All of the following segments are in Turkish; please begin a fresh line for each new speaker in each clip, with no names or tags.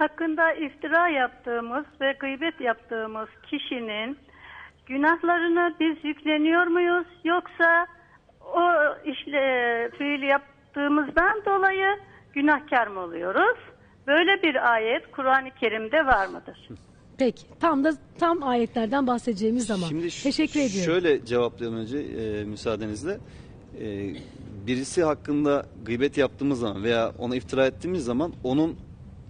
hakkında iftira yaptığımız ve gıybet yaptığımız kişinin günahlarını biz yükleniyor muyuz yoksa o işle fiil yaptığımızdan dolayı günahkar mı oluyoruz? Böyle bir ayet Kur'an-ı Kerim'de var mıdır?
Peki. Tam da tam ayetlerden bahsedeceğimiz zaman.
Şimdi
Teşekkür ediyorum.
Şöyle cevaplayalım önce e, müsaadenizle. E, birisi hakkında gıybet yaptığımız zaman veya ona iftira ettiğimiz zaman onun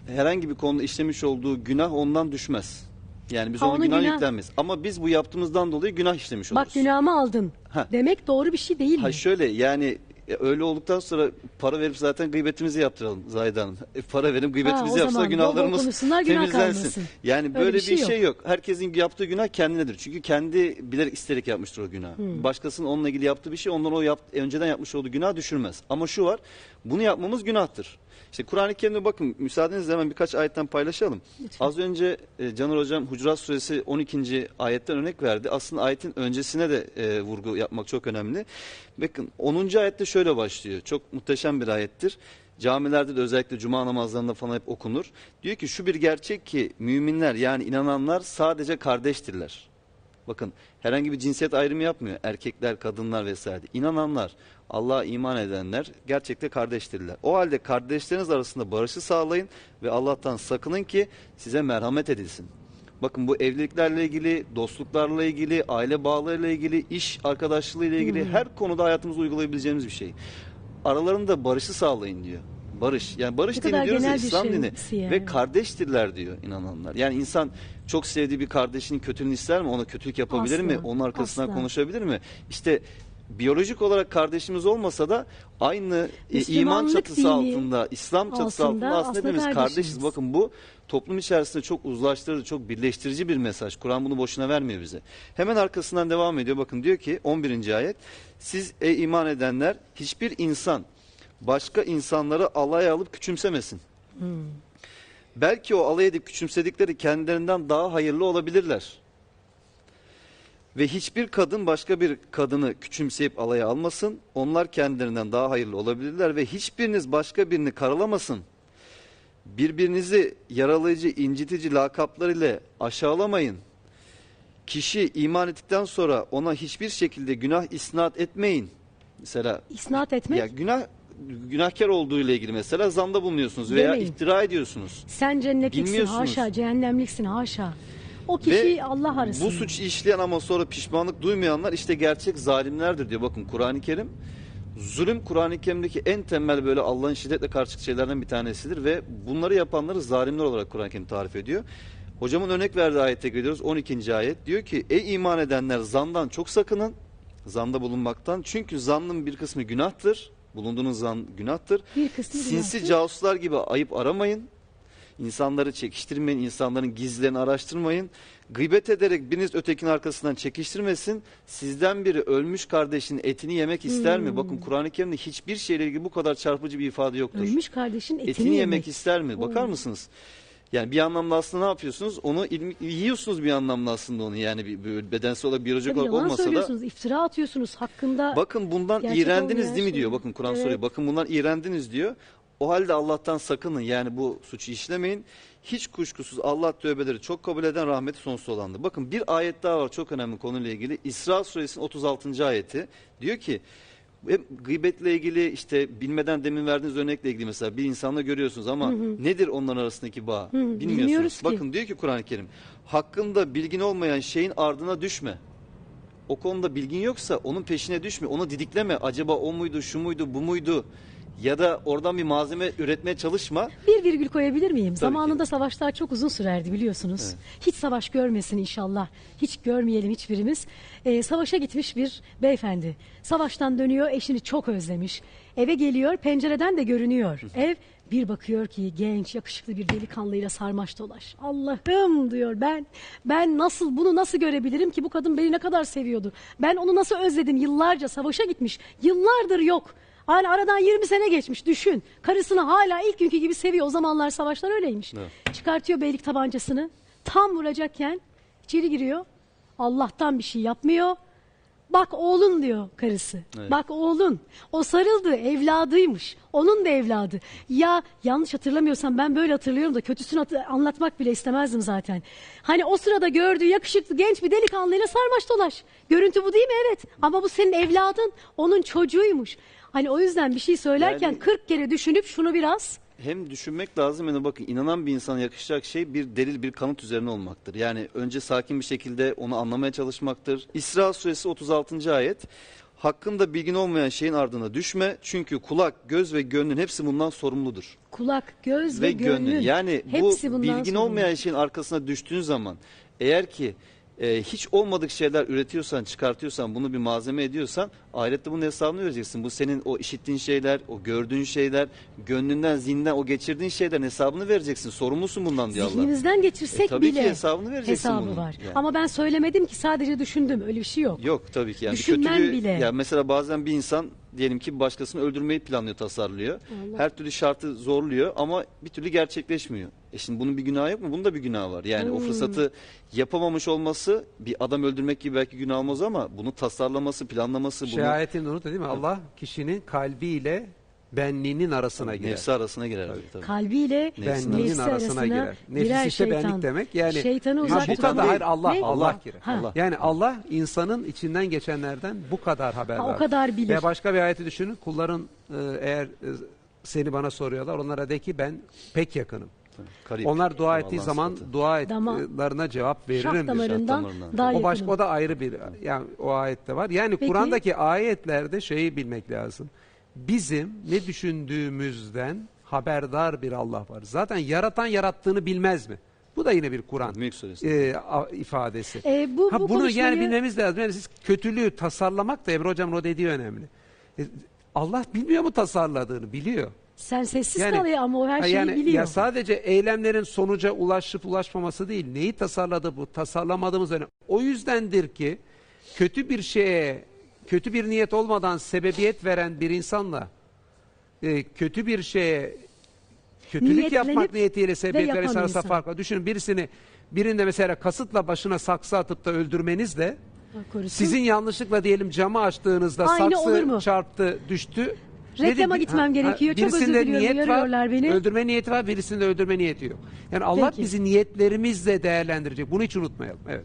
herhangi bir konuda işlemiş olduğu günah ondan düşmez. Yani biz
Ha,
ona
onun
günah,
günah-
yüklenmeyiz. Ama biz bu yaptığımızdan dolayı günah işlemiş oluruz.
Bak günahımı aldın.
Ha.
Demek doğru bir şey değil mi?
Ha şöyle yani e, öyle olduktan sonra para verip zaten gıybetimizi yaptıralım Zahide Hanım. E, para verip gıybetimizi
o
yapsa
zaman bol bol
günahlarımız
konuşsunlar, günah
temizlensin.
kalmasın.
Yani
Öyle
böyle
bir
bir
şey
şey,
yok.
yok. Herkesin yaptığı günah kendinedir. Çünkü kendi bilerek isterek yapmıştır o günah.
Hmm.
Başkasının onunla ilgili yaptığı bir şey ondan o yap, önceden yapmış olduğu günah düşürmez. Ama şu var bunu yapmamız günahtır. İşte Kur'an-ı Kerim'de bakın müsaadenizle hemen birkaç ayetten paylaşalım.
Lütfen.
Az önce e, Caner Hocam Hucurat Suresi 12. ayetten örnek verdi. Aslında ayetin öncesine de e, vurgu yapmak çok önemli. Bakın 10. ayette şöyle başlıyor. Çok muhteşem bir ayettir. Camilerde de özellikle cuma namazlarında falan hep okunur. Diyor ki şu bir gerçek ki müminler yani inananlar sadece kardeştirler. Bakın herhangi bir cinsiyet ayrımı yapmıyor. Erkekler, kadınlar vesaire. İnananlar, Allah'a iman edenler gerçekte kardeştirler. O halde kardeşleriniz arasında barışı sağlayın ve Allah'tan sakının ki size merhamet edilsin. Bakın bu evliliklerle ilgili, dostluklarla ilgili, aile bağlarıyla ilgili, iş arkadaşlığıyla ilgili her konuda hayatımızda uygulayabileceğimiz bir şey. Aralarında barışı sağlayın diyor. Barış. Yani barış
Ne
dini diyoruz ya İslam dini.
yani.
Ve kardeştirler diyor inananlar. Yani insan çok sevdiği bir kardeşinin kötülüğünü ister mi? Ona kötülük yapabilir mi?
Asla,
Onun arkasından
asla.
konuşabilir mi? İşte biyolojik olarak kardeşimiz olmasa da aynı e, iman çatısı altında, İslam çatısı
altında
altında aslında
aslında
hepimiz
kardeşiz.
kardeşiz. Bakın bu toplum içerisinde çok uzlaştırıcı, çok birleştirici bir mesaj. Kur'an bunu boşuna vermiyor bize. Hemen arkasından devam ediyor. Bakın diyor ki 11. ayet. Siz ey iman edenler hiçbir insan başka insanları alay alıp küçümsemesin. Belki o alay edip küçümsedikleri kendilerinden daha hayırlı olabilirler. Ve hiçbir kadın başka bir kadını küçümseyip alaya almasın. Onlar kendilerinden daha hayırlı olabilirler ve hiçbiriniz başka birini karalamasın. Birbirinizi yaralayıcı, incitici lakaplar ile aşağılamayın. Kişi iman ettikten sonra ona hiçbir şekilde günah isnat etmeyin. Mesela
İsnat etmek
ya günah günahkar olduğu ile ilgili mesela zanda bulunuyorsunuz veya
Demeyin.
iftira ediyorsunuz.
sen cennetliksin
Bilmiyorsunuz.
haşa, cehennemliksin haşa. O kişi
Ve
Allah arasın.
Bu suç işleyen ama sonra pişmanlık duymayanlar işte gerçek zalimlerdir diyor. Bakın Kur'an-ı Kerim zulüm Kur'an-ı Kerim'deki en temel böyle Allah'ın şiddetle karşı şeylerden bir tanesidir ve bunları yapanları zalimler olarak Kur'an-ı Kerim tarif ediyor. Hocamın örnek verdiği ayette gidiyoruz 12. ayet diyor ki ey iman edenler zandan çok sakının zanda bulunmaktan çünkü zannın bir kısmı günahtır bulunduğunuz zan günahtır
Bir kısmı
sinsi
günahtır.
casuslar gibi ayıp aramayın İnsanları çekiştirmeyin, insanların gizlerini araştırmayın. Gıybet ederek biriniz ötekinin arkasından çekiştirmesin. Sizden biri ölmüş kardeşinin etini yemek ister
Hmm.
mi? Bakın Kur'an-ı Kerim'de hiçbir şeyle ilgili bu kadar çarpıcı bir ifade yoktur.
Ölmüş kardeşin etini,
etini, yemek. ister mi?
Oo.
Bakar mısınız? Yani bir anlamda aslında ne yapıyorsunuz? Onu ilmi- yiyorsunuz bir anlamda aslında onu. Yani bir, bir bedensel olarak biyolojik
Tabii
olarak
yalan
olmasa da.
söylüyorsunuz, iftira atıyorsunuz hakkında.
Bakın bundan
Gerçek
iğrendiniz
olmayan
değil mi
şey.
diyor. Bakın Kur'an
Evet.
soruyor. Bakın bundan iğrendiniz diyor. O halde Allah'tan sakının. Yani bu suçu işlemeyin. Hiç kuşkusuz Allah tövbeleri çok kabul eden rahmeti sonsuz olandır. Bakın bir ayet daha var çok önemli konuyla ilgili. İsra suresinin 36. ayeti diyor ki gıybetle ilgili işte bilmeden demin verdiğiniz örnekle ilgili mesela bir insanla görüyorsunuz ama nedir onların arasındaki bağ?
bilmiyoruz
Bilmiyorsunuz.
ki.
Bakın diyor ki Kur'an-ı Kerim hakkında bilgin olmayan şeyin ardına düşme o konuda bilgin yoksa onun peşine düşme. Onu didikleme. Acaba o muydu, şu muydu, bu muydu? Ya da oradan bir malzeme üretmeye çalışma.
Bir virgül koyabilir miyim?
Tabii
Zamanında
ki.
savaşlar çok uzun sürerdi biliyorsunuz.
Evet.
Hiç savaş görmesin inşallah. Hiç görmeyelim hiçbirimiz. Ee, savaşa gitmiş bir beyefendi. Savaştan dönüyor, eşini çok özlemiş. Eve geliyor, pencereden de görünüyor. Ev bir bakıyor ki genç, yakışıklı bir delikanlıyla sarmaş dolaş. Allah'ım diyor ben ben nasıl bunu nasıl görebilirim ki bu kadın beni ne kadar seviyordu. Ben onu nasıl özledim yıllarca savaşa gitmiş. Yıllardır yok. Hala aradan 20 sene geçmiş düşün. Karısını hala ilk günkü gibi seviyor. O zamanlar savaşlar öyleymiş.
Evet.
Çıkartıyor beylik tabancasını. Tam vuracakken içeri giriyor. Allah'tan bir şey yapmıyor. Bak oğlun diyor karısı.
Evet.
Bak oğlun. O sarıldı evladıymış. Onun da evladı. Ya yanlış hatırlamıyorsam ben böyle hatırlıyorum da kötüsünü hatı- anlatmak bile istemezdim zaten. Hani o sırada gördüğü yakışıklı genç bir delikanlıyla sarmaş dolaş. Görüntü bu değil mi? Evet. Ama bu senin evladın. Onun çocuğuymuş. Hani o yüzden bir şey söylerken
Yani-
40 kere düşünüp şunu biraz
Hem düşünmek lazım de bakın inanan bir insana yakışacak şey bir delil bir kanıt üzerine olmaktır. Yani önce sakin bir şekilde onu anlamaya çalışmaktır. İsra suresi 36. ayet. Hakkında bilgin olmayan şeyin ardına düşme. Çünkü kulak, göz ve gönlün hepsi bundan sorumludur.
kulak, göz ve,
gönlün. Yani bu
Hepsi bundan
bilgin
sorumlu.
olmayan şeyin arkasına düştüğün zaman eğer ki e, hiç olmadık şeyler üretiyorsan, çıkartıyorsan, bunu bir malzeme ediyorsan ahirette bunun hesabını vereceksin. Bu senin o işittiğin şeyler, o gördüğün şeyler, gönlünden, zihninden o geçirdiğin şeylerin hesabını vereceksin. Sorumlusun bundan diyor Allah.
Zihnimizden geçirsek
E, tabii ki
bile
hesabını vereceksin
hesabı
bunun.
var.
Yani.
Ama ben söylemedim ki sadece düşündüm. Öyle bir şey yok.
Yok tabii ki yani bir
Düşünmen
kötülüğü
bile.
ya mesela bazen bir insan diyelim ki bir başkasını öldürmeyi planlıyor, tasarlıyor. Her türlü şartı zorluyor ama bir türlü gerçekleşmiyor. E şimdi bunun bir günahı yok mu? Bunun da bir günahı var. Yani
Hmm.
o fırsatı yapamamış olması bir adam öldürmek gibi belki günah olmaz ama bunu tasarlaması, planlaması, bunu
Şey ayetin unut değil mi? Allah kişinin kalbiyle benliğinin arasına girer.
nefsi arasına girer. Tabii.
Kalbiyle
Nefsin
benliğinin
nefsi
arasına girer. Nefis işte
şeytan.
benlik demek. Yani
Şeytanı
Ha,
uzak
bu kadar hayır. Allah
Ne?
Allah girer.
Ha.
Allah.
Yani Allah insanın içinden geçenlerden bu kadar haberdar.
Ha, o kadar bilir.
Ve başka bir ayeti düşünün. Kulların e, eğer e, seni bana soruyorlar onlara de ki ben pek yakınım.
Karip.
Onlar dua ettiği zaman
sıfatı.
dua ettiklerine cevap
Şah
veririm diyor.
damarından daha
O baş
yakınım.
o da ayrı bir yani o ayette var. Yani
Peki.
Kur'an'daki ayetlerde şeyi bilmek lazım. Bizim ne düşündüğümüzden haberdar bir Allah var. Zaten yaratan yarattığını bilmez mi? Bu da yine bir Kur'an e, a- ifadesi.
E, bu,
ha,
bu
bunu
konuşmayı-
yani bilmemiz lazım. Yani siz kötülüğü tasarlamak da Emre Hocam'ın o dediği önemli. E, Allah bilmiyor mu tasarladığını? Biliyor.
Sen sessiz kal ya ama o her şeyi
yani,
biliyor.
Ya sadece eylemlerin sonuca ulaşıp ulaşmaması değil. Neyi tasarladı bu? Tasarlamadığımız önemli. O yüzdendir ki kötü bir şeye, kötü bir niyet olmadan sebebiyet veren bir insanla e, kötü bir şeye kötülük yapmak niyetiyle sebebiyet veren arasında fark var. Düşünün birisini birinde mesela kasıtla başına saksı atıp da öldürmenizle
korusun.
sizin yanlışlıkla diyelim camı açtığınızda
Aynı
saksı çarptı, düştü.
Reklama
Nedir?
gitmem gerekiyor. Çok özür diliyorum,
niyet var,
beni.
Öldürme niyeti var, birisinde öldürme niyeti yok. Yani Allah
Peki.
bizi niyetlerimizle değerlendirecek. Bunu hiç unutmayalım. Evet.